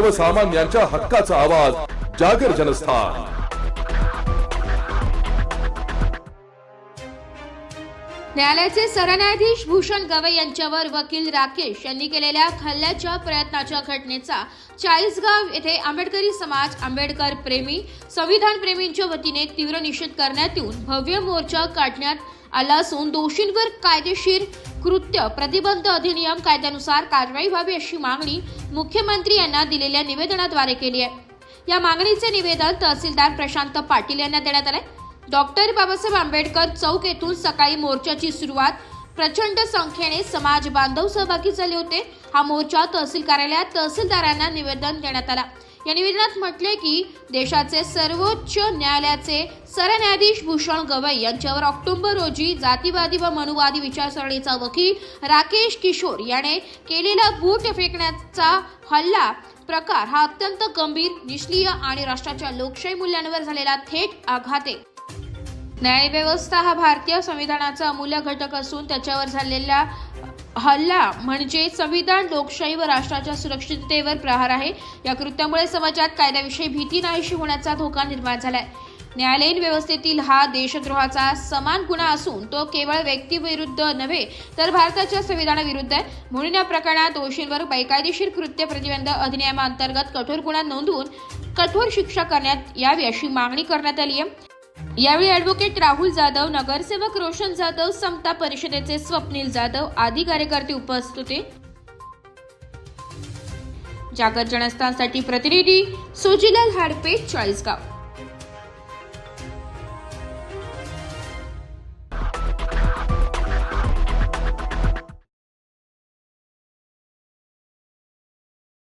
सर्वसामान्यांच्या हक्काचा आवाज जागर जनस्थान. न्यायालयाचे सरन्यायाधीश भूषण गवई यांच्यावर वकील राकेश यांनी केलेल्या खल्ल्याच्या प्रयत्नाच्या घटनेचा चाळीसगाव येथे आंबेडकरी समाज आंबेडकर प्रेमी संविधान प्रेमींच्या वतीने तीव्र निषेध करण्यात येऊन भव्य मोर्चा काढण्यात आला असून दोषींवर कायदेशीर कृत्य प्रतिबंध अधिनियम कायद्यानुसार कारवाई व्हावी अशी मागणी मुख्यमंत्री यांना दिलेल्या निवेदनाद्वारे केली आहे. या मागणीचे निवेदन तहसीलदार प्रशांत पाटील यांना देण्यात आले डॉक्टर बाबासाहेब आंबेडकर चौक येथून सकाळी मोर्चाची सुरुवात प्रचंड संख्येने समाज बांधव सहभागी झाले होते. हा मोर्चा तहसील कार्यालयात तहसीलदारांना निवेदन देण्यात आला. या निवेदनात म्हटले की देशाचे सर्वोच्च न्यायालयाचे सरन्यायाधीश भूषण गवई यांच्यावर ऑक्टोबर रोजी जातीवादी व मनुवादी विचारसरणीचा वकील राकेश किशोर याने केलेला बूट फेकण्याचा हल्ला प्रकार हा अत्यंत गंभीर निष्क्रिय आणि राष्ट्राच्या लोकशाही मूल्यांवर झालेला थेट आघात आहे. न्यायव्यवस्था हा भारतीय संविधानाचा अमूल्य घटक असून त्याच्यावर झालेल्या हल्ला म्हणजे संविधान लोकशाही व राष्ट्राच्या सुरक्षिततेवर प्रहार आहे. या कृत्यामुळे समाजात कायद्याविषयी भीती नाहीशी होण्याचा धोका निर्माण झालाय. न्यायालयीन व्यवस्थेतील हा देशद्रोहाचा समान गुन्हा असून तो केवळ व्यक्तीविरुद्ध नव्हे तर भारताच्या संविधानाविरुद्ध आहे. म्हणून या प्रकरणात दोषींवर बेकायदेशीर कृत्य प्रतिबंध अधिनियमांतर्गत कठोर गुन्हा नोंदवून कठोर शिक्षा करण्यात यावी अशी मागणी करण्यात आली आहे. यावेळी ॲडव्होकेट राहुल जाधव नगरसेवक रोशन जाधव समता परिषदेचे स्वप्नील जाधव आदी कार्यकर्ते उपस्थित होते. जागर जनस्थानसाठी प्रतिनिधी सोजीलाल हाडपे चाळीसगाव.